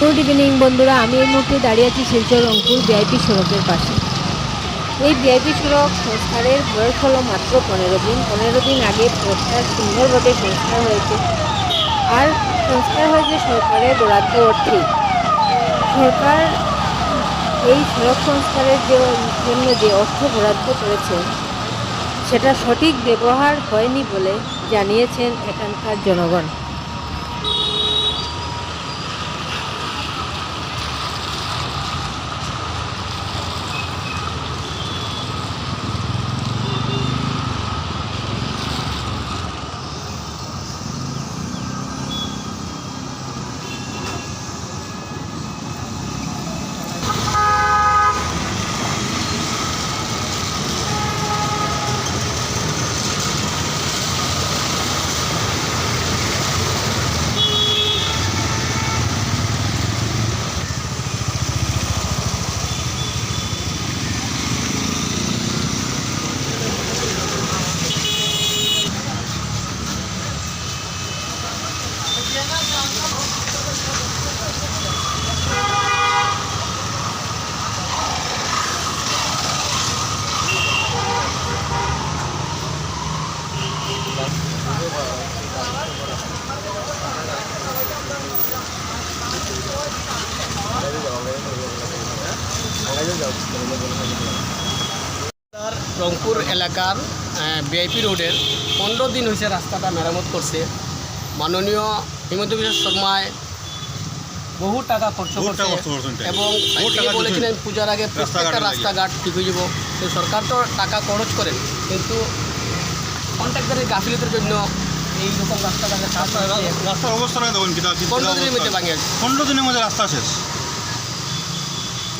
Good evening বন্ধুরা, আমি এই মুহূর্তে দাঁড়িয়ে আছি শিলচর রংপুর ভিআইপি সড়কের পাশে। এই ভিআইপি সড়ক সংস্কারের বয়স হলো মাত্র পনেরো দিন। পনেরো দিন আগে পথটা সুন্দরভাবে সংস্কার হয়েছে। আর সংস্কার হয়েছে সরকারের বরাদ্দ অর্থেই সরকার এই সড়ক সংস্কারের যে জন্য যে অর্থ বরাদ্দ করেছে, সেটা সঠিক ব্যবহার হয়নি বলে জানিয়েছেন এখানকার জনগণ। রংপুর এলাকার বিআইপি রোডের পনেরো দিন হয়েছে রাস্তাটা মেরামত করছে। মাননীয় হিমন্ত বিশ্ব শর্মায় বহু টাকা খরচ করছে। এবং বলেছিলেন পূজার আগে প্রত্যেকটা রাস্তাঘাট ঠিক হয়ে যাব। তো সরকার তো টাকা খরচ করেন কিন্তু কন্ট্রাক্টারের গাফিলতির জন্য এই রকম রাস্তাঘাটের রাস্তার অবস্থা দেখুন পনেরো দিনের মধ্যে ভাঙে পনেরো দিনের মধ্যে রাস্তা শেষ।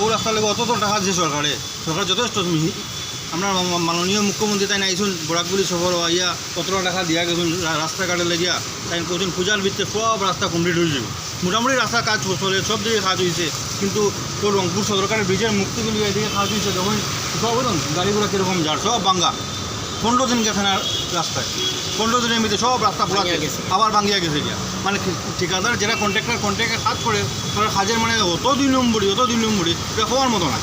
ও রাস্তার লেগে অত তো টাকা দিয়েছে সরকারে। সরকার যথেষ্ট আপনার মাননীয় মুখ্যমন্ত্রী তাই নাইছুন বরাকগুলি শহর আইয়া কত টাকা দিয়া গেছুন রাস্তাঘাটে লেগিয়া তাই কইছেন পূজার ভিতরে সব রাস্তা কমপ্লিট হয়ে যাবে। মোটামুটি রাস্তা কাজ চলে, সব দিকে কাজ হয়েছে কিন্তু তোর রংপুর সরকারের ব্রিজের মুক্তিগুলি এদিকে কাজ হয়েছে যখন সব গাড়িগুলো কীরকম যার সব বাঙ্গা পনেরো দিন গেছে না রাস্তায়। পনেরো দিনের মধ্যে সব রাস্তা পুরা গেছে। আবার ভাঙিয়া গেছে গিয়া মানে ঠিকাদার যারা কন্ট্রাক্টর কন্ট্রাক্টে কাজ করে তারা কাজের মানে অত দুই নম্বরই অত দুই নম্বরই এটা হওয়ার মতো না।